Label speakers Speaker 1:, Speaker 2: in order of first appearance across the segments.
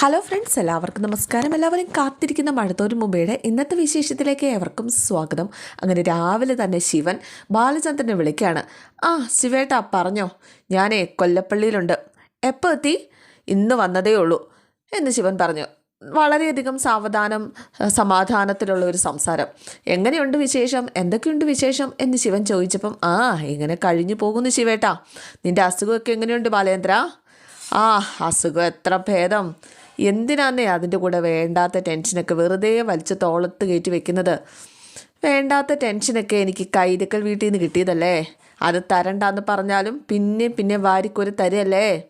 Speaker 1: Hello friends എല്ലാവർക്കും നമസ്കാരം. എല്ലാവരും കാത്തിരിക്കുന്ന മഴത്തോരു മുമ്പയുടെ ഇന്നത്തെ വിശേഷത്തിലേക്ക് ഏവർക്കും സ്വാഗതം. അങ്ങനെ രാവിലെ തന്നെ ശിവൻ ബാലചന്ദ്രനെ വിളിക്കുകയാണ് ആ ശിവേട്ടാ പറഞ്ഞോ? ഞാനേ കൊല്ലപ്പള്ളിയിലുണ്ട്. എപ്പോൾ എത്തി? ഇന്ന് വന്നതേ ഉള്ളൂ എന്ന് ശിവൻ പറഞ്ഞു. വളരെയധികം സാവധാനം സമാധാനത്തിലുള്ള ഒരു സംസാരം. എങ്ങനെയുണ്ട് വിശേഷം? എന്തൊക്കെയുണ്ട് വിശേഷം? എന്ന് ശിവൻ ചോദിച്ചപ്പം ആ ഇങ്ങനെ കഴിഞ്ഞു പോകുന്നു ശിവേട്ടാ. നിന്റെ അസുഖമൊക്കെ എങ്ങനെയുണ്ട് ബാലേന്ദ്ര? ആ അസുഖം എത്ര ഭേദം. എന്തിനാന്നേ അതിന്റെ കൂടെ വേണ്ടാത്ത ടെൻഷനൊക്കെ വെറുതെ വലിച്ച് തോളത്ത് കയറ്റി വെക്കുന്നത്? വേണ്ടാത്ത ടെൻഷനൊക്കെ എനിക്ക് കൈതക്കൽ വീട്ടിൽ നിന്ന് കിട്ടിയതല്ലേ? അത് തരണ്ടെന്ന് പറഞ്ഞാലും പിന്നെ പിന്നെ വാരിക്കൊരു തരല്ലേ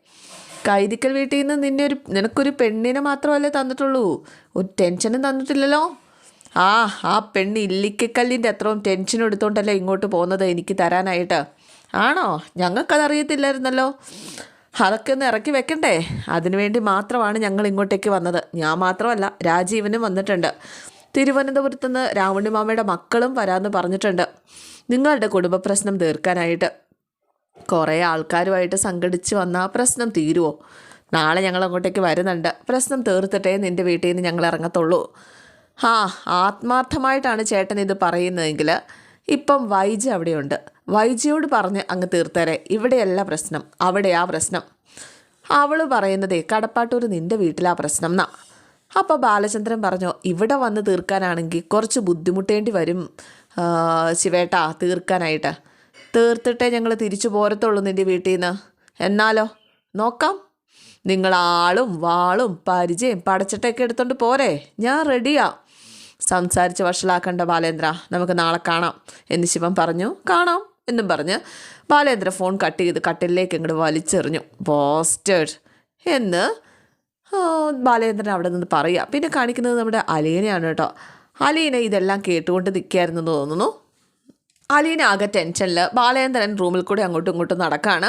Speaker 1: കൈതിക്കൽ വീട്ടിൽ നിന്ന് നിന്നെ ഒരു നിനക്കൊരു പെണ്ണിനെ മാത്രമല്ലേ തന്നിട്ടുള്ളൂ. ഒരു ടെൻഷനും തന്നിട്ടില്ലല്ലോ? ആ ആ പെണ്ണ് ഇല്ലിക്കക്കല്ലിന്റെ അത്രയും ടെൻഷൻ എടുത്തോണ്ടല്ലേ ഇങ്ങോട്ട് പോകുന്നത് എനിക്ക് തരാനായിട്ട്. ആണോ? ഞങ്ങൾക്കതറിയത്തില്ലായിരുന്നല്ലോ. അതൊക്കെ ഒന്ന് ഇറക്കി വെക്കണ്ടേ? അതിനുവേണ്ടി മാത്രമാണ് ഞങ്ങൾ ഇങ്ങോട്ടേക്ക് വന്നത്. ഞാൻ മാത്രമല്ല രാജീവനും വന്നിട്ടുണ്ട്. തിരുവനന്തപുരത്ത് നിന്ന് രാവണി മാമയുടെ മക്കളും വരാമെന്ന് പറഞ്ഞിട്ടുണ്ട്. നിങ്ങളുടെ കുടുംബ പ്രശ്നം തീർക്കാനായിട്ട്. കുറേ ആൾക്കാരുമായിട്ട് സംഘടിച്ച് വന്ന പ്രശ്നം തീരുമോ നാളെ ഞങ്ങൾ അങ്ങോട്ടേക്ക് വരുന്നുണ്ട്. പ്രശ്നം തീർത്തിട്ടേ നിന്റെ വീട്ടിൽ നിന്ന് ഞങ്ങൾ ഇറങ്ങത്തുള്ളൂ. ആ ആത്മാർത്ഥമായിട്ടാണ് ചേട്ടൻ ഇത് പറയുന്നതെങ്കിൽ ഇപ്പം വൈജ അവിടെയുണ്ട്. വൈജയോട് പറഞ്ഞ് അങ്ങ് തീർത്തേരെ. ഇവിടെയല്ല പ്രശ്നം. അവിടെയാ പ്രശ്നം. അവൾ പറയുന്നതേ കടപ്പാട്ടൂർ നിന്റെ വീട്ടിലാ പ്രശ്നം എന്നാ അപ്പോൾ ബാലചന്ദ്രൻ പറഞ്ഞു ഇവിടെ വന്ന് തീർക്കാനാണെങ്കിൽ കുറച്ച് ബുദ്ധിമുട്ടേണ്ടി വരും ശിവേട്ടാ തീർക്കാനായിട്ട്. തീർത്തിട്ടേ ഞങ്ങൾ തിരിച്ചു പോരത്തുള്ളൂ നിന്റെ വീട്ടിൽ നിന്ന് എന്നാലോ? നോക്കാം. നിങ്ങൾ ആളും വാളും പരിചയം പടച്ചിട്ടൊക്കെ എടുത്തോണ്ട് പോരെ. ഞാൻ റെഡിയാ. സംസാരിച്ച് വഷളാക്കണ്ട ബാലേന്ദ്ര നമുക്ക് നാളെ കാണാം എന്ന് ശിവൻ പറഞ്ഞു. കാണാം എന്നും പറഞ്ഞ് ബാലേന്ദ്ര ഫോൺ കട്ട് ചെയ്ത് കട്ടിലേക്ക് ഇങ്ങോട്ട് വലിച്ചെറിഞ്ഞു. ബോസ്റ്റേഡ് എന്ന് ബാലേന്ദ്രൻ അവിടെ നിന്ന് പറയുക. പിന്നെ കാണിക്കുന്നത് നമ്മുടെ അലീനയാണ് കേട്ടോ. അലീന ഇതെല്ലാം കേട്ടുകൊണ്ട് നിൽക്കുകയായിരുന്നു എന്ന് തോന്നുന്നു. അലീന ആകെ ടെൻഷനിൽ ബാലേന്ദ്രൻ റൂമിൽ കൂടെ അങ്ങോട്ടും ഇങ്ങോട്ടും നടക്കാണ്.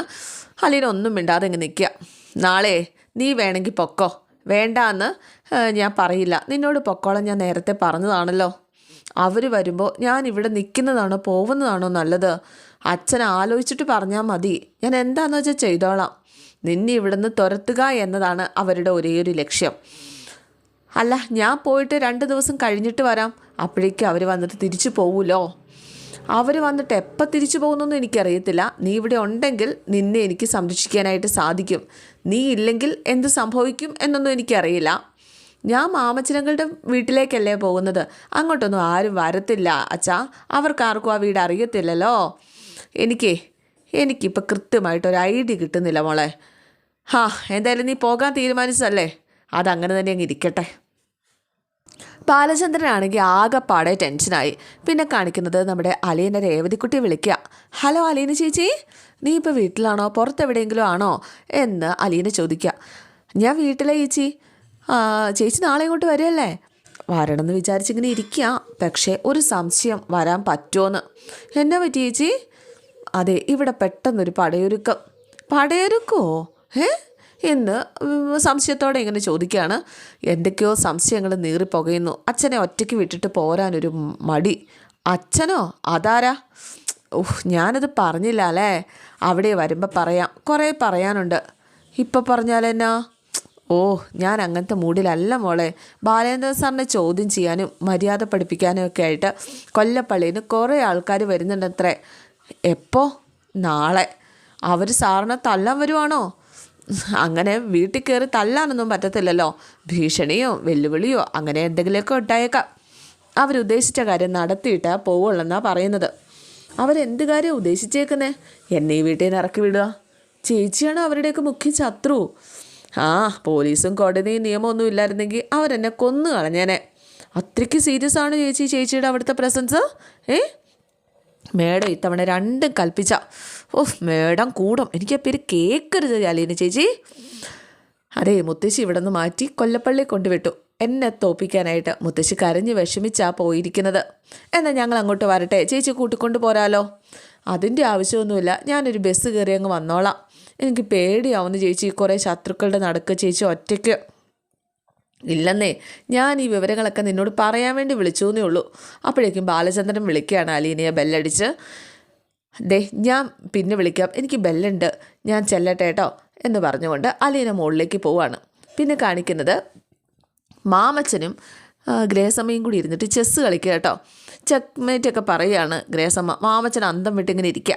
Speaker 1: അലീന ഒന്നും മിണ്ടാതെ ഇങ്ങ് നിൽക്കുക നാളെ നീ വേണമെങ്കിൽ പൊക്കോ. വേണ്ടാന്ന് എന്ന് ഞാൻ പറയില്ല. നിന്നോട് പൊക്കോളം ഞാൻ നേരത്തെ പറഞ്ഞതാണല്ലോ. അവർ വരുമ്പോൾ ഞാൻ ഇവിടെ നിൽക്കുന്നതാണോ പോകുന്നതാണോ നല്ലത്? അച്ഛൻ ആലോചിച്ചിട്ട് പറഞ്ഞാൽ മതി. ഞാൻ എന്താണെന്ന് വെച്ചാൽ ചെയ്തോളാം. നിന്നെ ഇവിടുന്ന് തുരത്തുക എന്നതാണ് അവരുടെ ഒരേ ഒരു ലക്ഷ്യം. അല്ല ഞാൻ പോയിട്ട് രണ്ട് ദിവസം കഴിഞ്ഞിട്ട് വരാം. അപ്പോഴേക്കും അവർ വന്നിട്ട് തിരിച്ചു പോവുമല്ലോ അവർ വന്നിട്ട് എപ്പോൾ തിരിച്ചു പോകുന്നൊന്നും എനിക്കറിയത്തില്ല. നീ ഇവിടെ ഉണ്ടെങ്കിൽ നിന്നെ എനിക്ക് സംരക്ഷിക്കാനായിട്ട് സാധിക്കും. നീ ഇല്ലെങ്കിൽ എന്ത് സംഭവിക്കും എന്നൊന്നും എനിക്കറിയില്ല. ഞാൻ മാമച്ചനങ്ങളുടെ വീട്ടിലേക്കല്ലേ പോകുന്നത്? അങ്ങോട്ടൊന്നും ആരും വരത്തില്ല അച്ഛാ. അവർക്ക് ആർക്കും ആ വീട് അറിയത്തില്ലല്ലോ. എനിക്കേ എനിക്കിപ്പോൾ കൃത്യമായിട്ടൊരു ഐഡിയ കിട്ടുന്നില്ല മോളെ. ഹാ എന്തായാലും നീ പോകാൻ തീരുമാനിച്ചതല്ലേ? അതങ്ങനെ തന്നെ അങ്ങ് ഇരിക്കട്ടെ. ബാലചന്ദ്രനാണെങ്കിൽ ആകെപ്പാടെ ടെൻഷനായി. പിന്നെ കാണിക്കുന്നത് നമ്മുടെ അലീനെ രേവതിക്കുട്ടി വിളിക്കുക. ഹലോ അലീന ചേച്ചി നീ ഇപ്പോൾ വീട്ടിലാണോ? പുറത്തെവിടെയെങ്കിലും ആണോ? എന്ന് അലീന ചോദിക്കുക. ഞാൻ വീട്ടിലെ ചേച്ചി. ചേച്ചി നാളെ ഇങ്ങോട്ട് വരുമല്ലേ വരണമെന്ന് വിചാരിച്ചിങ്ങനെ ഇരിക്കുക. പക്ഷേ ഒരു സംശയം വരാൻ പറ്റുമോന്ന്? എന്നെ പറ്റി ചേച്ചി? അതെ ഇവിടെ പെട്ടെന്നൊരു പടയൊരുക്കം. പടയൊരുക്കോ? ഏ? എന്ന് സംശയത്തോടെ ഇങ്ങനെ ചോദിക്കുകയാണ്. എന്തൊക്കെയോ സംശയങ്ങൾ നീറിപ്പുകയുന്നു. അച്ഛനെ ഒറ്റയ്ക്ക് വിട്ടിട്ട് പോരാനൊരു മടി. അച്ഛനോ? അതാരാ? ഓഹ് ഞാനത് പറഞ്ഞില്ല അല്ലേ? അവിടെ വരുമ്പോൾ പറയാം. കുറേ പറയാനുണ്ട്. ഇപ്പം പറഞ്ഞാലെന്നാ ഓ ഞാൻ അങ്ങനത്തെ മൂഡിലല്ല മോളെ. ബാലേന്ദ്രൻ സാറിനെ ചോദ്യം ചെയ്യാനും മര്യാദ പഠിപ്പിക്കാനും ഒക്കെ ആയിട്ട് കൊല്ലപ്പള്ളിയിൽ കുറേ ആൾക്കാർ വരുന്നുണ്ടത്രേ. എപ്പോൾ നാളെ. അവർ സാറിനെ തല്ലാൻ വരുവാണോ? അങ്ങനെ വീട്ടിൽ കയറി തല്ലാനൊന്നും പറ്റത്തില്ലല്ലോ. ഭീഷണിയോ വെല്ലുവിളിയോ അങ്ങനെ എന്തെങ്കിലുമൊക്കെ ഉണ്ടായേക്കാം. അവരുദ്ദേശിച്ച കാര്യം നടത്തിയിട്ട് പോവുള്ളെന്നാണ് പറയുന്നത്. അവരെന്ത് കാര്യം ഉദ്ദേശിച്ചേക്കുന്നേ? എന്നെ ഈ വീട്ടിൽ നിന്ന് ഇറക്കി വിടുക. ചേച്ചിയാണോ അവരുടെയൊക്കെ മുഖ്യ ശത്രു? ആ പോലീസും കോടതിയും നിയമമൊന്നും ഇല്ലായിരുന്നെങ്കിൽ അവരെന്നെ കൊന്നു കളഞ്ഞേനെ. അത്രയ്ക്ക് സീരിയസ് ആണ് ചേച്ചി ചേച്ചിയുടെ അവിടുത്തെ പ്രസൻസ്? ഏ? മേഡം ഇത്തവണ രണ്ടും കൽപ്പിച്ച. ഓ മേഡം കൂടും. എനിക്ക് പേര് കേൾക്കരുത് അലീന ചേച്ചി. അതെ മുത്തശ്ശി ഇവിടെ നിന്ന് മാറ്റി കൊല്ലപ്പള്ളി കൊണ്ടുവിട്ടു. എന്നെ തോപ്പിക്കാനായിട്ട് മുത്തശ്ശി കരഞ്ഞ് വിഷമിച്ചാ പോയിരിക്കുന്നത്. എന്നാൽ ഞങ്ങൾ അങ്ങോട്ട് വരട്ടെ. ചേച്ചി കൂട്ടിക്കൊണ്ട് പോരാലോ. അതിന്റെ ആവശ്യമൊന്നുമില്ല. ഞാനൊരു ബസ് കയറി അങ്ങ് വന്നോളാം. എനിക്ക് പേടിയാവുന്നു ചേച്ചി. കുറേ ശത്രുക്കളുടെ നടക്ക് ചേച്ചി ഒറ്റയ്ക്ക്. ഇല്ലെന്നേ ഞാൻ ഈ വിവരങ്ങളൊക്കെ നിന്നോട് പറയാൻ വേണ്ടി വിളിച്ചു എന്നേ ഉള്ളൂ. അപ്പോഴേക്കും ബാലചന്ദ്രൻ വിളിക്കുകയാണ് അലീനയെ ബെല്ലടിച്ച്. ദേ ഞാൻ പിന്നെ വിളിക്കാം. എനിക്ക് ബെല്ലുണ്ട്. ഞാൻ ചെല്ലട്ടെ കേട്ടോ എന്ന് പറഞ്ഞുകൊണ്ട് അലീന മുകളിലേക്ക് പോവാണ്. പിന്നെ കാണിക്കുന്നത് മാമച്ചനും ഗ്രേസമ്മയും കൂടി ഇരുന്നിട്ട് ചെസ്സ് കളിക്കുക കേട്ടോ. ചെക്ക്മേറ്റൊക്കെ പറയുകയാണ് ഗ്രേസമ്മ മാമച്ചൻ അന്തം വിട്ടിങ്ങനെ ഇരിക്കുക.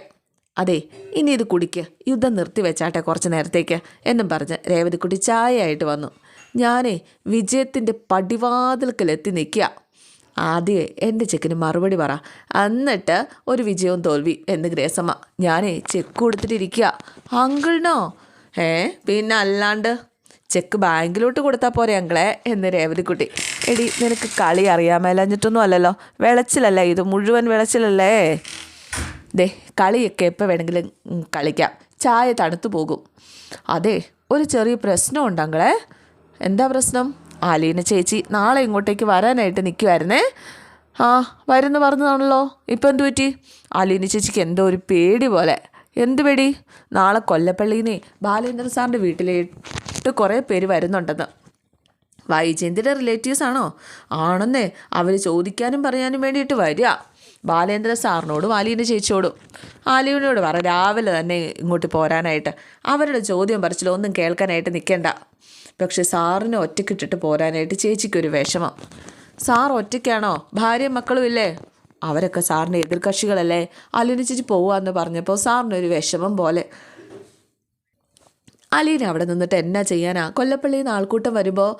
Speaker 1: അതെ ഇനി ഇത് കുടിക്കുക യുദ്ധം നിർത്തി വെച്ചാട്ടെ കുറച്ച് നേരത്തേക്ക് എന്നും പറഞ്ഞ് രേവതിക്കുട്ടി ചായയായിട്ട് വന്നു. ഞാനേ വിജയത്തിന്റെ പടിവാതിൽക്കലെത്തി നിൽക്കുക. ആദ്യമേ എന്റെ ചെക്കിന് മറുപടി പറ. എന്നിട്ട് ഒരു വിജയവും തോൽവി എന്ന് ഗ്രേസമ്മ. ഞാനേ ചെക്ക് കൊടുത്തിട്ടിരിക്കുക. അങ്കിളിനോ? ഏ പിന്നെ അല്ലാണ്ട്? ചെക്ക് ബാങ്കിലോട്ട് കൊടുത്താൽ പോരെ അങ്കിളെ എന്ന് രേവതിക്കുട്ടി. എടി നിനക്ക് കളി അറിയാമേലഞ്ഞിട്ടൊന്നും അല്ലല്ലോ. വിളച്ചിലല്ലേ ഇത്? മുഴുവൻ വിളച്ചിലല്ലേ? ദേ കളിയൊക്കെ എപ്പോൾ വേണമെങ്കിലും കളിക്കാം. ചായ തണുത്തു പോകും. അതെ ഒരു ചെറിയ പ്രശ്നമുണ്ട് എന്താ പ്രശ്നം? ആലീന ചേച്ചി നാളെ ഇങ്ങോട്ടേക്ക് വരാനായിട്ട് നിൽക്കുമായിരുന്നേ ആ വരുന്നു പറഞ്ഞതാണല്ലോ. ഇപ്പം എന്തു പറ്റി? ആലീന ചേച്ചിക്ക് എന്തോ ഒരു പേടി പോലെ. എന്ത് പേടി? നാളെ കൊല്ലപ്പള്ളിന്നേ ബാലേന്ദ്രൻ സാറിന്റെ വീട്ടിലേട്ട് കുറേ പേര് വരുന്നുണ്ടെന്ന്. വൈജയന്തിന്റെ റിലേറ്റീവ്സ് ആണോ? ആണെന്നേ. അവർ ചോദിക്കാനും പറയാനും വേണ്ടിയിട്ട് വരിക. ബാലേന്ദ്ര സാറിനോടും ആലീന്റെ ചേച്ചിയോടും ആലീനോട് പറ രാവിലെ തന്നെ ഇങ്ങോട്ട് പോരാനായിട്ട്. അവരുടെ ചോദ്യം ഒന്നും കേൾക്കാനായിട്ട് നിൽക്കണ്ട പക്ഷെ സാറിനെ ഒറ്റക്കിട്ടിട്ട് പോരാനായിട്ട് ചേച്ചിക്കൊരു വിഷമം. സാർ ഒറ്റയ്ക്കാണോ? ഭാര്യയും മക്കളും ഇല്ലേ? അവരൊക്കെ സാറിന്റെ എതിർകക്ഷികളല്ലേ? ആലീന ചേച്ചി പോവാന്ന് പറഞ്ഞപ്പോൾ സാറിനൊരു വിഷമം പോലെ. അലീന അവിടെ നിന്നിട്ട് എന്നാ ചെയ്യാനാ? കൊല്ലപ്പള്ളിയിൽ നിന്ന് ആൾക്കൂട്ടം വരുമ്പോൾ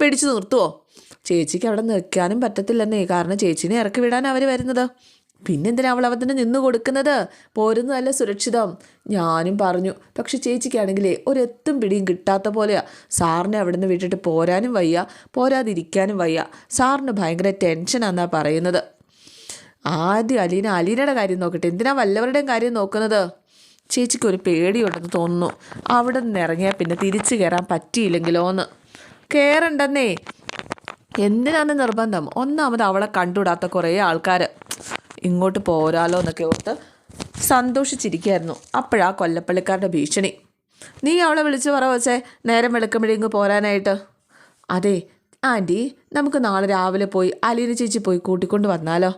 Speaker 1: പിടിച്ചു നിർത്തുവോ? ചേച്ചിക്ക് അവിടെ നിൽക്കാനും പറ്റത്തില്ലെന്നേ. കാരണം ചേച്ചിനെ ഇറക്കി വിടാൻ അവർ വരുന്നത്. പിന്നെന്തിനാ അവൾ അവത്തിന് നിന്ന് കൊടുക്കുന്നത്? പോരുന്നതല്ല സുരക്ഷിതം. ഞാനും പറഞ്ഞു. പക്ഷെ ചേച്ചിക്കാണെങ്കിലേ ഒരെത്തും പിടിയും കിട്ടാത്ത പോലെയാ. സാറിനെ അവിടെ നിന്ന് വിട്ടിട്ട് പോരാനും വയ്യ. പോരാതിരിക്കാനും വയ്യ. സാറിന് ഭയങ്കര ടെൻഷനാന്നാ പറയുന്നത്. ആദ്യം അലീന അലീനയുടെ കാര്യം നോക്കട്ടെ. എന്തിനാ വല്ലവരുടെയും കാര്യം നോക്കുന്നത്? ചേച്ചിക്ക് ഒരു പേടിയുണ്ടെന്ന് തോന്നുന്നു. അവിടെ നിന്ന് ഇറങ്ങിയാൽ പിന്നെ തിരിച്ചു കയറാൻ പറ്റിയില്ലെങ്കിലോ എന്ന് കയറണ്ടെന്നേ എന്തിനാന്ന് നിർബന്ധം? ഒന്നാമത് അവളെ കണ്ടുവിടാത്ത കുറേ ആൾക്കാർ ഇങ്ങോട്ട് പോരാലോ എന്നൊക്കെ ഓർത്ത് സന്തോഷിച്ചിരിക്കുകയായിരുന്നു. അപ്പോഴാ കൊല്ലപ്പള്ളിക്കാരുടെ ഭീഷണി. നീ അവളെ വിളിച്ച് പറ വെച്ചേ നേരം വെളുക്കുമ്പോഴേ ഇങ്ങ് പോരാനായിട്ട്. അതെ ആന്റി നമുക്ക് നാളെ രാവിലെ പോയി അലീന ചേച്ചി പോയി കൂട്ടിക്കൊണ്ട് വന്നാലോ?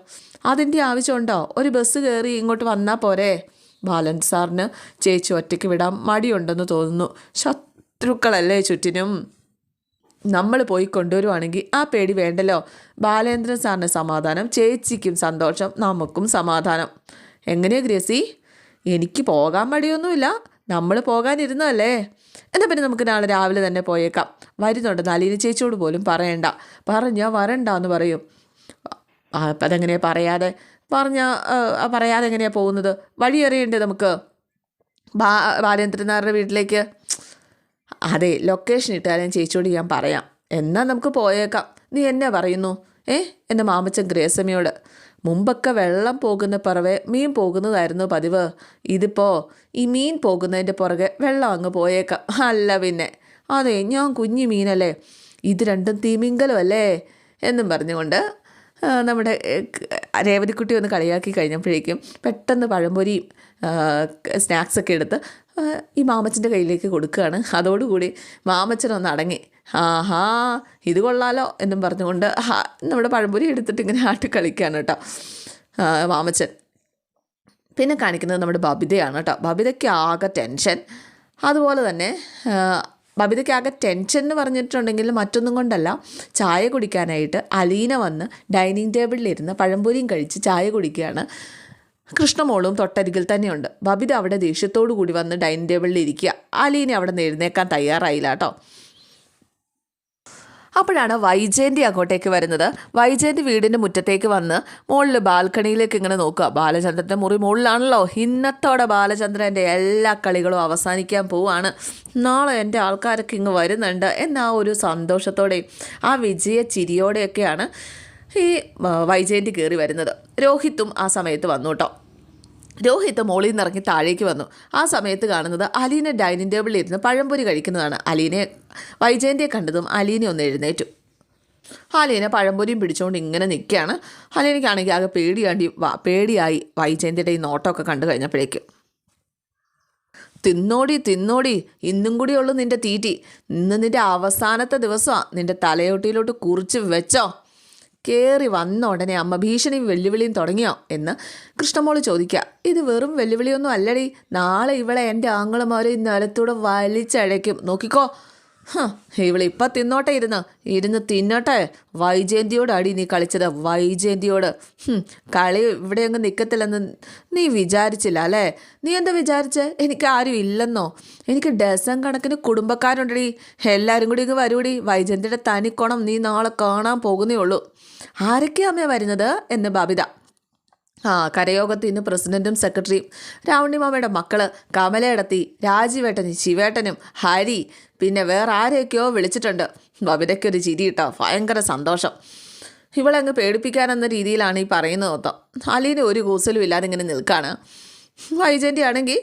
Speaker 1: അതിന്റെ ആവശ്യമുണ്ടോ? ഒരു ബസ് കയറി ഇങ്ങോട്ട് വന്നാൽ പോരെ? ബാലൻ സാറിന് ചേച്ചി ഒറ്റയ്ക്ക് വിടാൻ മടിയുണ്ടെന്ന് തോന്നുന്നു. ശത്രുക്കളല്ലേ ചുറ്റിനും? നമ്മൾ പോയി കൊണ്ടുവരുവാണെങ്കിൽ ആ പേടി വേണ്ടല്ലോ. ബാലേന്ദ്രൻ സാറിന് സമാധാനം ചേച്ചിക്കും സന്തോഷം നമുക്കും സമാധാനം. എങ്ങനെയാ ഗ്രേസി? എനിക്ക് പോകാൻ മടിയൊന്നുമില്ല. നമ്മൾ പോകാനിരുന്നതല്ലേ? എന്നാൽ പിന്നെ നമുക്ക് നാളെ രാവിലെ തന്നെ പോയേക്കാം. വരുന്നുണ്ട് നളിനി ചേച്ചിയോട് പോലും പറയണ്ട. പറഞ്ഞാൽ വരണ്ട എന്ന് പറയും അതെങ്ങനെയാ പറയാതെ? പറഞ്ഞാൽ പറയാതെ എങ്ങനെയാണ് പോകുന്നത്? വഴി അറിയണ്ടേ നമുക്ക്? ബാ ബാലേന്ദ്രനാരുടെ വീട്ടിലേക്ക്? അതെ ലൊക്കേഷൻ ഇട്ടാലും ചേച്ചിയോട് ഞാൻ പറയാം. എന്നാൽ നമുക്ക് പോയേക്കാം. നീ എന്നെ പറയുന്നു? ഏ? എന്റെ മാമച്ചൻ ഗ്രേസമ്മയോട് മുമ്പൊക്കെ വെള്ളം പോകുന്ന പുറവെ മീൻ പോകുന്നതായിരുന്നു പതിവ്. ഇതിപ്പോൾ ഈ മീൻ പോകുന്നതിന്റെ പുറകെ വെള്ളം അങ്ങ് പോയേക്കാം. അല്ല പിന്നെ. അതെ ഞാൻ കുഞ്ഞു മീനല്ലേ? ഇത് രണ്ടും തീമിങ്കലും അല്ലേ എന്നും പറഞ്ഞുകൊണ്ട് നമ്മുടെ രേവതിക്കുട്ടി ഒന്ന് കളിയാക്കി കഴിഞ്ഞപ്പോഴേക്കും പെട്ടെന്ന് പഴംപൊരിയും സ്നാക്സൊക്കെ എടുത്ത് ഈ മാമച്ചന്റെ കയ്യിലേക്ക് കൊടുക്കുകയാണ്. അതോടുകൂടി മാമച്ചൻ ഒന്ന് അടങ്ങി. ആഹാ ഇത് കൊള്ളാലോ എന്നും പറഞ്ഞുകൊണ്ട് നമ്മുടെ പഴംപൊരി എടുത്തിട്ട് ഇങ്ങനെ ആട്ടി കളിക്കുകയാണ് കേട്ടോ. മാമച്ചൻ. പിന്നെ കാണിക്കുന്നത് നമ്മുടെ ബബിതയാണ് കേട്ടോ. ബബിതയ്ക്ക് ആകെ ടെൻഷൻ അതുപോലെ തന്നെ ബബിതയ്ക്ക് ആകെ ടെൻഷൻ എന്ന് പറഞ്ഞിട്ടുണ്ടെങ്കിൽ മറ്റൊന്നും കൊണ്ടല്ല. ചായ കുടിക്കാനായിട്ട് അലീന വന്ന് ഡൈനിങ് ടേബിളിലിരുന്ന് പഴംപൊരിയും കഴിച്ച് ചായ കുടിക്കുകയാണ്. കൃഷ്ണമോളും തൊട്ടരികിൽ തന്നെയുണ്ട്. ബബിത അവിടെ ദേഷ്യത്തോടു കൂടി വന്ന് ഡൈനിങ് ടേബിളിൽ ഇരിക്കുക. ആലീനെ അവിടെ നിന്ന് എഴുന്നേക്കാൻ തയ്യാറായില്ല കേട്ടോ. അപ്പോഴാണ് വൈജയന്തി അങ്ങോട്ടേക്ക് വരുന്നത്. വൈജയന്തി വീടിന്റെ മുറ്റത്തേക്ക് വന്ന് മുകളിൽ ബാൽക്കണിയിലേക്ക് ഇങ്ങനെ നോക്കുക. ബാലചന്ദ്രന്റെ മുറി മുകളിലാണല്ലോ ഇന്നത്തോടെ ബാലചന്ദ്രന്റെ എല്ലാ കളികളും അവസാനിക്കാൻ പോവാണ്. നാളെ എന്റെ ആൾക്കാരൊക്കെ ഇങ്ങ് വരുന്നുണ്ട് എന്ന ആ ഒരു സന്തോഷത്തോടെയും ആ വിജയ ചിരിയോടെയൊക്കെയാണ് ഈ വൈജയന്തി കയറി വരുന്നത്. രോഹിത്തും ആ സമയത്ത് വന്നു കേട്ടോ. രോഹിത് മോളിൽ നിന്ന് ഇറങ്ങി താഴേക്ക് വന്നു. ആ സമയത്ത് കാണുന്നത് അലീന ഡൈനിങ് ടേബിളിൽ ഇരുന്ന് പഴംപൊരി കഴിക്കുന്നതാണ്. അലീനെ വൈജയന്റെ കണ്ടതും അലീനെ ഒന്ന് എഴുന്നേറ്റു. അലീന പഴംപൊരിയും പിടിച്ചുകൊണ്ട് ഇങ്ങനെ നിൽക്കുകയാണ്. അലീനയ്ക്കാണെങ്കിൽ ആകെ പേടിയാണ്ടി പേടിയായി വൈജയന്റെ ഈ നോട്ടമൊക്കെ കണ്ടു കഴിഞ്ഞപ്പോഴേക്കും. തിന്നോടി തിന്നോടി ഇന്നും കൂടിയുള്ളൂ നിന്റെ തീറ്റി. ഇന്ന് നിന്റെ അവസാനത്തെ ദിവസമാണ് നിന്റെ തലയോട്ടിയിലോട്ട് കുറിച്ച് വെച്ചോ. കയറി വന്ന ഉടനെ അമ്മ ഭീഷണിയും വെല്ലുവിളിയും തുടങ്ങിയോ എന്ന് കൃഷ്ണമോൾ ചോദിക്കുക. ഇത് വെറും വെല്ലുവിളിയൊന്നും അല്ലടി. നാളെ ഇവളെ എന്റെ ആങ്ങളമാരെ ഈ നിലത്തൂടെ വലിച്ചഴയ്ക്കും. നോക്കിക്കോ. ഇവളിപ്പം തിന്നോട്ടെ ഇരുന്ന്. ഇരുന്ന് തിന്നോട്ടെ. വൈജയന്തിയോട് അടി നീ കളിച്ചത്. വൈജയന്തിയോട്. കളി ഇവിടെ അങ്ങ് നിൽക്കത്തില്ലെന്ന് നീ വിചാരിച്ചില്ല അല്ലേ? നീ എന്താ വിചാരിച്ചേ? എനിക്ക് ആരും ഇല്ലെന്നോ? എനിക്ക് ഡസൻ കണക്കിന് കുടുംബക്കാരുണ്ടടി. എല്ലാവരും കൂടി ഇങ്ങ് വരൂടി വൈജയന്തിയുടെ തനിക്കോണം നീ നാളെ കാണാൻ പോകുന്നേ ഉള്ളൂ. ആരൊക്കെയാ അമ്മ വരുന്നത്? എന്ന് ബബിത. ആ കരയോഗത്തിൽ ഇന്ന് പ്രസിഡന്റും സെക്രട്ടറിയും രാവണിമാമയുടെ മക്കൾ കമലയിടത്തി രാജീവേട്ടനും ശിവേട്ടനും ഹരി പിന്നെ വേറെ ആരെയൊക്കെയോ വിളിച്ചിട്ടുണ്ട്. ബബിതയ്ക്ക് ഒരു ചിരി ഭയങ്കര സന്തോഷം. ഇവളെ അങ്ങ് പേടിപ്പിക്കാനെന്ന രീതിയിലാണ് ഈ പറയുന്നത് മൊത്തം. അലീന് ഒരു കൂസലും ഇല്ലാതെ ഇങ്ങനെ നിൽക്കുകയാണ് വൈജന്റെ ആണെങ്കിൽ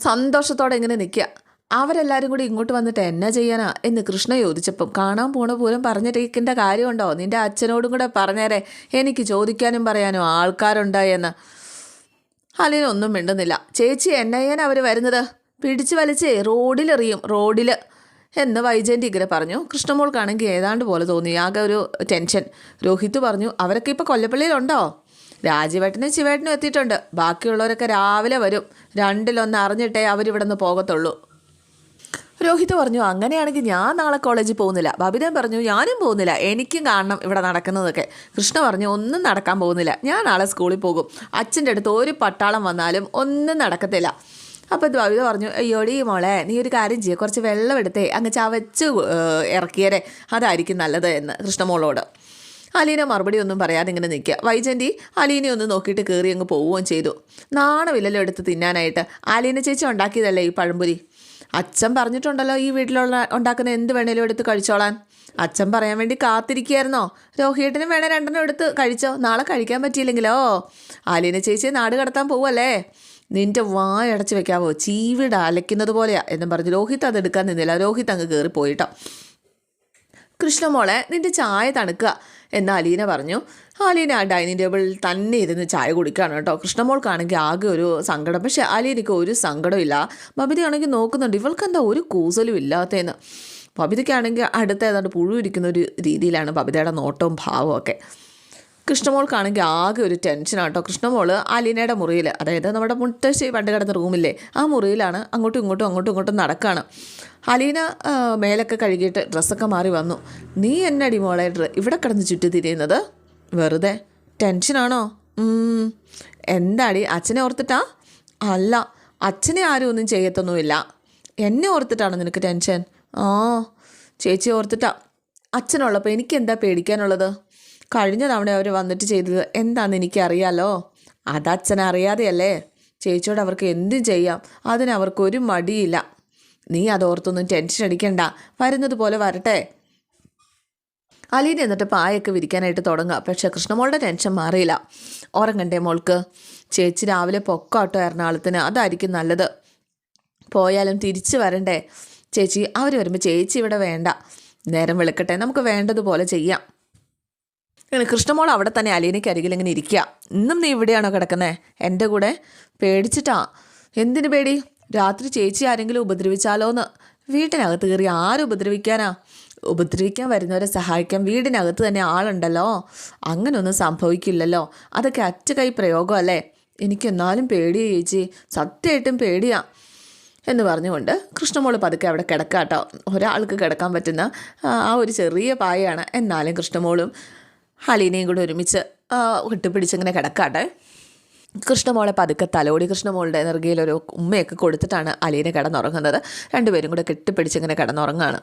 Speaker 1: സന്തോഷത്തോടെ ഇങ്ങനെ നിൽക്കുക. അവരെല്ലാവരും കൂടി ഇങ്ങോട്ട് വന്നിട്ട് എന്നാ ചെയ്യാനാ എന്ന് കൃഷ്ണ ചോദിച്ചപ്പം കാണാൻ പോണ പോലും പറഞ്ഞിട്ടേക്കിന്റെ കാര്യമുണ്ടോ? നിന്റെ അച്ഛനോടും കൂടെ പറഞ്ഞേരെ. എനിക്ക് ചോദിക്കാനും പറയാനും ആൾക്കാരുണ്ടായെന്ന്. അലിനൊന്നും മിണ്ടുന്നില്ല. ചേച്ചി എന്നയ്യാൻ അവർ വരുന്നത്? പിടിച്ചു വലിച്ചേ റോഡിലെറിയും റോഡിൽ എന്ന് വൈജയന്റെ ഇങ്ങനെ പറഞ്ഞു. കൃഷ്ണമോൾക്കാണെങ്കിൽ ഏതാണ്ട് പോലെ തോന്നി. ആകെ ഒരു ടെൻഷൻ. രോഹിത് പറഞ്ഞു അവരൊക്കെ ഇപ്പോൾ കൊല്ലപ്പള്ളിയിലുണ്ടോ? രാജവേട്ടനും ശിവേട്ടനും എത്തിയിട്ടുണ്ട്. ബാക്കിയുള്ളവരൊക്കെ രാവിലെ വരും. രണ്ടിലൊന്ന് അറിഞ്ഞിട്ടേ അവരിവിടെ നിന്ന് പോകത്തുള്ളൂ. രോഹിത് പറഞ്ഞു അങ്ങനെയാണെങ്കിൽ ഞാൻ നാളെ കോളേജിൽ പോകുന്നില്ല. ബബിതൻ പറഞ്ഞു ഞാനും പോകുന്നില്ല. എനിക്കും കാണണം ഇവിടെ നടക്കുന്നതൊക്കെ. കൃഷ്ണ പറഞ്ഞു ഒന്നും നടക്കാൻ പോകുന്നില്ല. ഞാൻ നാളെ സ്കൂളിൽ പോകും. അച്ഛന്റെ അടുത്ത് ഒരു പട്ടാളം വന്നാലും ഒന്നും നടക്കത്തില്ല. അപ്പോൾ ബബിത പറഞ്ഞു അയ്യോടി മോളെ നീ ഒരു കാര്യം ചെയ്യുക കുറച്ച് വെള്ളം എടുത്തേ. അങ്ങ് ചവച്ച് ഇറക്കിയരെ. അതായിരിക്കും നല്ലത് എന്ന് കൃഷ്ണമോളോട് അലീന മറുപടി ഒന്നും പറയാതെ ഇങ്ങനെ നിൽക്കുക. വൈജന്തി അലീനെ ഒന്ന് നോക്കിയിട്ട് കയറി അങ്ങ് പോവുകയും ചെയ്തു. നാണമില്ലല്ലോ എടുത്ത് തിന്നാനായിട്ട്. അലീന ചേച്ചി ഉണ്ടാക്കിയതല്ലേ ഈ പഴംപൊരി? അച്ഛൻ പറഞ്ഞിട്ടുണ്ടല്ലോ ഈ വീട്ടിലുള്ള ഉണ്ടാക്കുന്ന എന്ത് വേണേലും എടുത്ത് കഴിച്ചോളാൻ. അച്ഛൻ പറയാൻ വേണ്ടി കാത്തിരിക്കുകയായിരുന്നോ? രോഹിയേട്ടനും വേണേ രണ്ടെണ്ണം എടുത്ത് കഴിച്ചോ? നാളെ കഴിക്കാൻ പറ്റിയില്ലെങ്കിലോ? ആലീന ചേച്ചിയെ നാട് കടത്താൻ പോവല്ലേ? നിന്റെ വായടച്ച് വെക്കാവോ? ചീവിട അലയ്ക്കുന്നത് പോലെയാ എന്നും പറഞ്ഞ് രോഹിത് അത് എടുക്കാൻ നിന്നില്ല. രോഹിത് അങ്ങ് കയറി പോയിട്ടോ കൃഷ്ണമോളെ നിന്റെ ചായ തണുക്കുക എന്ന് അലീന പറഞ്ഞു. അലീന ആ ഡൈനിങ് ടേബിളിൽ തന്നെ ഇരുന്ന് ചായ കുടിക്കുകയാണ് കേട്ടോ. കൃഷ്ണമോൾക്കാണെങ്കിൽ ആകെ ഒരു സങ്കടം. പക്ഷേ അലീനയ്ക്ക് ഒരു സങ്കടമില്ല. ബബിതയാണെങ്കിൽ നോക്കുന്നുണ്ട് ഇവൾക്ക് എന്താ ഒരു കൂസലും ഇല്ലാത്തതെന്ന്. ബബിതയ്ക്കാണെങ്കിൽ അടുത്ത ഏതാണ്ട് പുഴു ഇരിക്കുന്ന ഒരു രീതിയിലാണ് ബബിതയുടെ നോട്ടവും ഭാവവും ഒക്കെ. കൃഷ്ണമോൾക്കാണെങ്കിൽ ആകെ ഒരു ടെൻഷനാണ് കേട്ടോ കൃഷ്ണമോൾ അലീനയുടെ മുറിയിൽ അതായത് നമ്മുടെ മുത്തശ്ശി പണ്ട് കിടന്ന റൂമില്ലേ ആ മുറിയിലാണ് അങ്ങോട്ടും ഇങ്ങോട്ടും അങ്ങോട്ടും ഇങ്ങോട്ടും നടക്കുകയാണ് അലീന മേലൊക്കെ കഴുകിയിട്ട് ഡ്രസ്സൊക്കെ മാറി വന്നു. നീ എന്നടി മോളെ ഇവിടെ കിടന്ന് ചുറ്റി തിരിയുന്നത്? വെറുതെ? ടെൻഷനാണോ? എന്താടി അച്ഛനെ ഓർത്തിട്ടാ? അല്ല അച്ഛനെ ആരും ഒന്നും ചെയ്യത്തൊന്നുമില്ല. എന്നെ ഓർത്തിട്ടാണോ നിനക്ക് ടെൻഷൻ? ആ ചേച്ചി ഓർത്തിട്ടാ. അച്ഛനുള്ളപ്പോൾ എനിക്ക് എന്താ പേടിക്കാനുള്ളത്? കഴിഞ്ഞ തവണ അവർ വന്നിട്ട് ചെയ്തത് എന്താണെന്ന് എനിക്കറിയാലോ? അത് അച്ഛൻ അറിയാതെയല്ലേ ചേച്ചിയോട് അവർക്ക് എന്തും ചെയ്യാം? അതിനവർക്കൊരു മടിയില്ല. നീ അതോർത്തൊന്നും ടെൻഷൻ അടിക്കണ്ട. വരുന്നത് പോലെ വരട്ടെ. അലീന എന്നിട്ട് പായൊക്കെ വിരിക്കാനായിട്ട് തുടങ്ങുക. പക്ഷേ കൃഷ്ണമോളുടെ ടെൻഷൻ മാറിയില്ല. ഉറങ്ങണ്ടേ മോൾക്ക്? ചേച്ചി രാവിലെ പൊക്കോട്ടോ എറണാകുളത്തിന്. അതായിരിക്കും നല്ലത്. പോയാലും തിരിച്ചു വരണ്ടേ? ചേച്ചി അവർ വരുമ്പോൾ ചേച്ചി ഇവിടെ വേണ്ട. നേരം വെളുക്കട്ടെ. നമുക്ക് വേണ്ടതുപോലെ ചെയ്യാം. ഇങ്ങനെ കൃഷ്ണമോൾ അവിടെ തന്നെ അലീനയ്ക്ക് അരികിൽ ഇങ്ങനെ ഇരിക്കുക. ഇന്നും നീ ഇവിടെയാണോ കിടക്കുന്നത് എന്റെ കൂടെ പേടിച്ചിട്ടാ. എന്തിനു പേടി? രാത്രി ചേച്ചി ആരെങ്കിലും ഉപദ്രവിച്ചാലോ എന്ന് വീട്ടിനകത്ത് കയറി ആരും ഉപദ്രവിക്കാനാ? ഉപദ്രവിക്കാൻ വരുന്നവരെ സഹായിക്കാൻ വീടിനകത്ത് തന്നെ ആളുണ്ടല്ലോ. അങ്ങനെയൊന്നും സംഭവിക്കില്ലല്ലോ. അതൊക്കെ അറ്റ കൈ പ്രയോഗമല്ലേ? എനിക്ക് എന്നാലും പേടിയാ ചേച്ചി. സത്യമായിട്ടും പേടിയാ. എന്ന് പറഞ്ഞുകൊണ്ട് കൃഷ്ണമോൾ പതുക്കെ അവിടെ കിടക്കാട്ടോ. ഒരാൾക്ക് കിടക്കാൻ പറ്റുന്ന ആ ഒരു ചെറിയ പായയാണ്. എന്നാലും കൃഷ്ണമോളും ഹലീനയും കൂടെ ഒരുമിച്ച് കെട്ടിപ്പിടിച്ചിങ്ങനെ കിടക്കാട്ടെ കൃഷ്ണമോളെ പതുക്കെ തലോടി. കൃഷ്ണമോളുടെ നെറുകയിലൊരു ഉമ്മയൊക്കെ കൊടുത്തിട്ടാണ് അലീന കിടന്നുറങ്ങുന്നത്. രണ്ടുപേരും കൂടെ കെട്ടിപ്പിടിച്ചിങ്ങനെ കിടന്നുറങ്ങാണ്.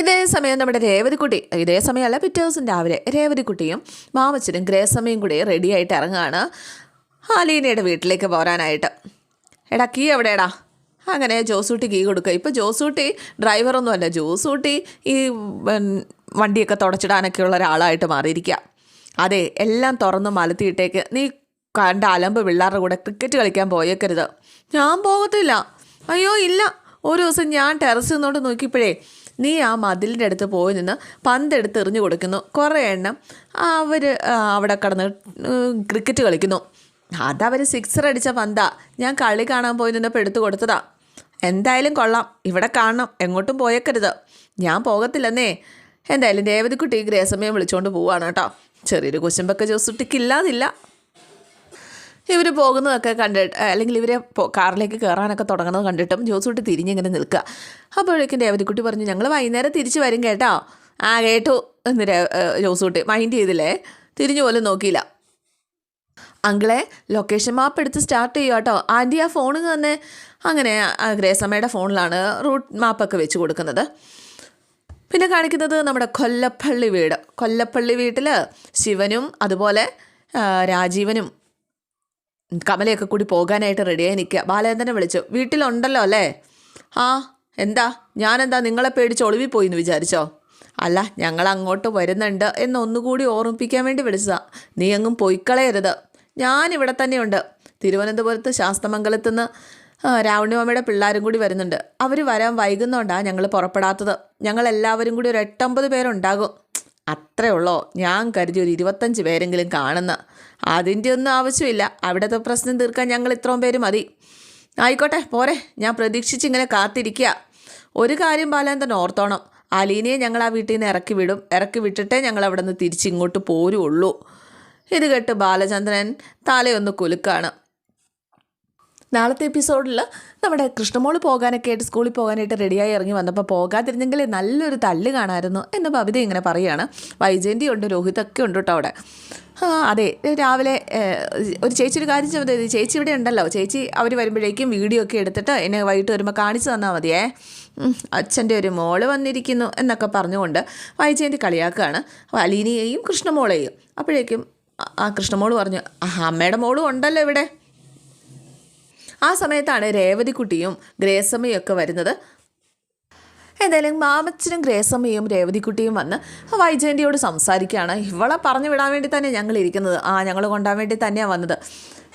Speaker 1: ഇതേ സമയം നമ്മുടെ രേവതിക്കുട്ടി ഇതേ സമയമല്ല പിറ്റേ ദിവസം രാവിലെ രേവതിക്കുട്ടിയും മാമച്ചനും ഗ്രേസമ്മയും കൂടി റെഡിയായിട്ട് ഇറങ്ങുകയാണ് അലീനയുടെ വീട്ടിലേക്ക് പോരാനായിട്ട്. എടാ കീ എവിടെയാടാ? അങ്ങനെ ജോസൂട്ടി കീ കൊടുക്കുക. ഇപ്പോൾ ജോസൂട്ടി ഡ്രൈവറൊന്നുമല്ല ജോസൂട്ടി ഈ വണ്ടിയൊക്കെ തുടച്ചിടാനൊക്കെ ഉള്ള ഒരാളായിട്ട് മാറിയിരിക്കുക അതെ എല്ലാം തുറന്ന് മലത്തിയിട്ടേക്ക്. നീ കണ്ട അലമ്പ് പിള്ളേരുടെ കൂടെ ക്രിക്കറ്റ് കളിക്കാൻ പോയേക്കരുത്. ഞാൻ പോകത്തില്ല. അയ്യോ ഇല്ല. ഒരു ദിവസം ഞാൻ ടെറസ് നിന്നോട്ട് നോക്കിയപ്പോഴേ നീ ആ മതിലിന്റെ അടുത്ത് പോയി നിന്ന് പന്തെടുത്ത് എറിഞ്ഞു കൊടുക്കുന്നു. കുറേ എണ്ണം അവർ അവിടെ കിടന്ന് ക്രിക്കറ്റ് കളിക്കുന്നു. അതവർ സിക്സർ അടിച്ച പന്താ. ഞാൻ കളി കാണാൻ പോയി നിന്നപ്പോൾ എടുത്തു കൊടുത്തതാ. എന്തായാലും കൊള്ളാം. ഇവിടെ കാണണം. എങ്ങോട്ടും പോയേക്കരുത്. ഞാൻ പോകത്തില്ലെന്നേ. എന്തായാലും രേവതിക്കുട്ടി ഗ്രേസമയം വിളിച്ചുകൊണ്ട് പോവാണ് കേട്ടോ. ചെറിയൊരു കുശുമ്പൊക്കെ ജോസുട്ടിക്കില്ലാതില്ല ഇവർ പോകുന്നതൊക്കെ കണ്ടിട്ട് അല്ലെങ്കിൽ ഇവരെ കാറിലേക്ക് കയറാനൊക്കെ തുടങ്ങുന്നത് കണ്ടിട്ടും ജോസൂട്ടി തിരിഞ്ഞിങ്ങനെ നിൽക്കുക. അപ്പോഴേക്കും രേവതിക്കുട്ടി പറഞ്ഞു ഞങ്ങൾ വൈകുന്നേരം തിരിച്ചു വരും കേട്ടോ. ആ കേട്ടു എന്ന് ജോസൂട്ടി മൈൻഡ് ചെയ്തില്ലേ? തിരിഞ്ഞു പോലും നോക്കിയില്ല. അങ്കിളെ ലൊക്കേഷൻ മാപ്പ് എടുത്ത് സ്റ്റാർട്ട് ചെയ്യുക കേട്ടോ. ആന്റി ആ ഫോൺ തന്നെ അങ്ങനെ ഗ്രേസമ്മയുടെ ഫോണിലാണ് റൂട്ട് മാപ്പൊക്കെ വെച്ച് കൊടുക്കുന്നത്. പിന്നെ കാണിക്കുന്നത് നമ്മുടെ കൊല്ലപ്പള്ളി വീട്. കൊല്ലപ്പള്ളി വീട്ടിൽ ശിവനും അതുപോലെ രാജീവനും കമലയൊക്കെ കൂടി പോകാനായിട്ട് റെഡിയായി നിൽക്കുക ബാലേന്ദ്രനെ വിളിച്ചു. വീട്ടിലുണ്ടല്ലോ അല്ലേ? ആ എന്താ? ഞാനെന്താ നിങ്ങളെ പേടിച്ച് ഒളിവി പോയി എന്ന് വിചാരിച്ചോ? അല്ല ഞങ്ങൾ അങ്ങോട്ട് വരുന്നുണ്ട് എന്ന് ഒന്നുകൂടി ഓർമ്മിപ്പിക്കാൻ വേണ്ടി വിളിച്ചതാ. നീ എങ്ങും പോയിക്കളയരുത്. ഞാനിവിടെ തന്നെയുണ്ട്. തിരുവനന്തപുരത്ത് ശാസ്തമംഗലത്ത് നിന്ന് രാവണിമാമയുടെ പിള്ളേരും കൂടി വരുന്നുണ്ട്. അവർ വരാൻ വൈകുന്നോണ്ടാണ് ഞങ്ങൾ പുറപ്പെടാത്തത്. ഞങ്ങൾ എല്ലാവരും കൂടി ഒരു എട്ടൊമ്പത് പേരുണ്ടാകും. അത്രേ ഉള്ളോ? ഞാൻ കരുതി ഒരു ഇരുപത്തഞ്ച് പേരെങ്കിലും കാണുന്ന. അതിന്റെ ഒന്നും ആവശ്യമില്ല. അവിടുത്തെ പ്രശ്നം തീർക്കാൻ ഞങ്ങൾ ഇത്രയും പേര് മതി. ആയിക്കോട്ടെ പോരെ. ഞാൻ പ്രതീക്ഷിച്ച് ഇങ്ങനെ കാത്തിരിക്കുക ഒരു കാര്യം ബാലേന്ദ്രൻ ഓർത്തോണം. അലീനയെ ഞങ്ങൾ ആ വീട്ടിൽ നിന്ന് ഇറക്കി വിടും. ഇറക്കി വിട്ടിട്ടേ ഞങ്ങൾ അവിടെ നിന്ന് തിരിച്ചിങ്ങോട്ട് പോരുള്ളൂ. ഇത് കേട്ട് ബാലചന്ദ്രൻ തലയൊന്ന് കുലുക്കാണ്. നാളത്തെ എപ്പിസോഡിൽ നമ്മുടെ കൃഷ്ണമോൾ പോകാനൊക്കെ ആയിട്ട് സ്കൂളിൽ പോകാനായിട്ട് റെഡിയായി ഇറങ്ങി വന്നപ്പോൾ പോകാതിരുന്നെങ്കിൽ നല്ലൊരു തല്ല് കാണാമായിരുന്നു എന്ന് ഭവിത ഇങ്ങനെ പറയുകയാണ് വൈജയന്തി ഉണ്ട് രോഹിതൊക്കെ ഉണ്ട് കേട്ടോ അവിടെ. അതെ രാവിലെ ഒരു ചേച്ചി ഒരു കാര്യം ചെയ്താൽ മതി ചേച്ചി ഇവിടെ ഉണ്ടല്ലോ. ചേച്ചി അവർ വരുമ്പോഴേക്കും വീഡിയോ ഒക്കെ എടുത്തിട്ട് എന്നെ വൈകിട്ട് വരുമ്പോൾ കാണിച്ചു തന്നാൽ മതിയേ. അച്ഛന്റെ ഒരു മോൾ വന്നിരിക്കുന്നു എന്നൊക്കെ പറഞ്ഞുകൊണ്ട് വൈജയന്തി കളിയാക്കുകയാണ് അലീനയെയും കൃഷ്ണമോളെയും. അപ്പോഴേക്കും ആ കൃഷ്ണമോൾ പറഞ്ഞു "ആ, അമ്മയുടെ മോളും ഉണ്ടല്ലോ ഇവിടെ. ആ സമയത്താണ് രേവതിക്കുട്ടിയും ഗ്രേസമ്മയും ഒക്കെ വരുന്നത്. എന്തായാലും മാമച്ചനും ഗ്രേസമ്മയും രേവതിക്കുട്ടിയും വന്ന് വൈജയന്തിയോട് സംസാരിക്കുകയാണ്. ഇവളെ പറഞ്ഞു വിടാൻ വേണ്ടി തന്നെ ഞങ്ങൾ ഇരിക്കുന്നത്. ആ ഞങ്ങൾ കൊണ്ടാൻ വേണ്ടി തന്നെയാണ് വന്നത്.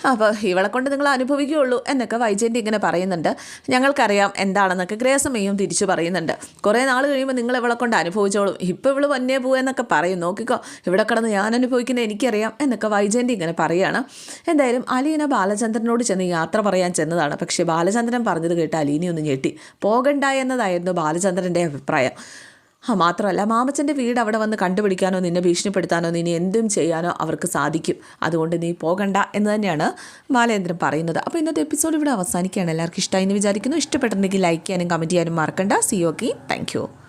Speaker 1: അപ്പോൾ ഇവളെ കൊണ്ട് നിങ്ങൾ അനുഭവിക്കുകയുള്ളൂ എന്നൊക്കെ വൈജയന്തി ഇങ്ങനെ പറയുന്നുണ്ട്. ഞങ്ങൾക്കറിയാം എന്താണെന്നൊക്കെ ഗ്രേസമ്മയും തിരിച്ചു പറയുന്നുണ്ട്. കുറേ നാൾ കഴിയുമ്പോൾ നിങ്ങൾ ഇവളെ കൊണ്ട് അനുഭവിച്ചോളും. ഇപ്പോൾ ഇവൾ വന്നേ എന്നൊക്കെ പറയും. നോക്കിക്കോ ഇവിടെ കിടന്ന് ഞാൻ അനുഭവിക്കുന്നത് എനിക്കറിയാം എന്നൊക്കെ വൈജയന്തി ഇങ്ങനെ പറയുകയാണ്. എന്തായാലും അലീന ബാലചന്ദ്രനോട് ചെന്ന് യാത്ര പറയാൻ ചെന്നതാണ്. പക്ഷേ ബാലചന്ദ്രൻ പറഞ്ഞത് കേട്ട് അലീനയൊന്ന് ഞെട്ടി. പോകണ്ട എന്നതായിരുന്നു ബാലചന്ദ്രന്റെ അഭിപ്രായം. മാത്രമല്ല മാമച്ചന്റെ വീട് അവിടെ വന്ന് കണ്ടുപിടിക്കാനോ നിന്നെ ഭീഷണിപ്പെടുത്താനോ നിന്നെ എന്തും ചെയ്യാനോ അവർക്ക് സാധിക്കും. അതുകൊണ്ട് നീ പോകണ്ട എന്ന് തന്നെയാണ് ബാലേന്ദ്രൻ പറയുന്നത്. അപ്പോൾ ഇന്നത്തെ എപ്പിസോഡ് ഇവിടെ അവസാനിക്കുകയാണ്. എല്ലാവർക്കും ഇഷ്ടമായി എന്ന് വിചാരിക്കുന്നു. ഇഷ്ടപ്പെട്ടിട്ടുണ്ടെങ്കിൽ ലൈക്ക് ചെയ്യാനും കമന്റ് ചെയ്യാനും മറക്കണ്ട. C okay thank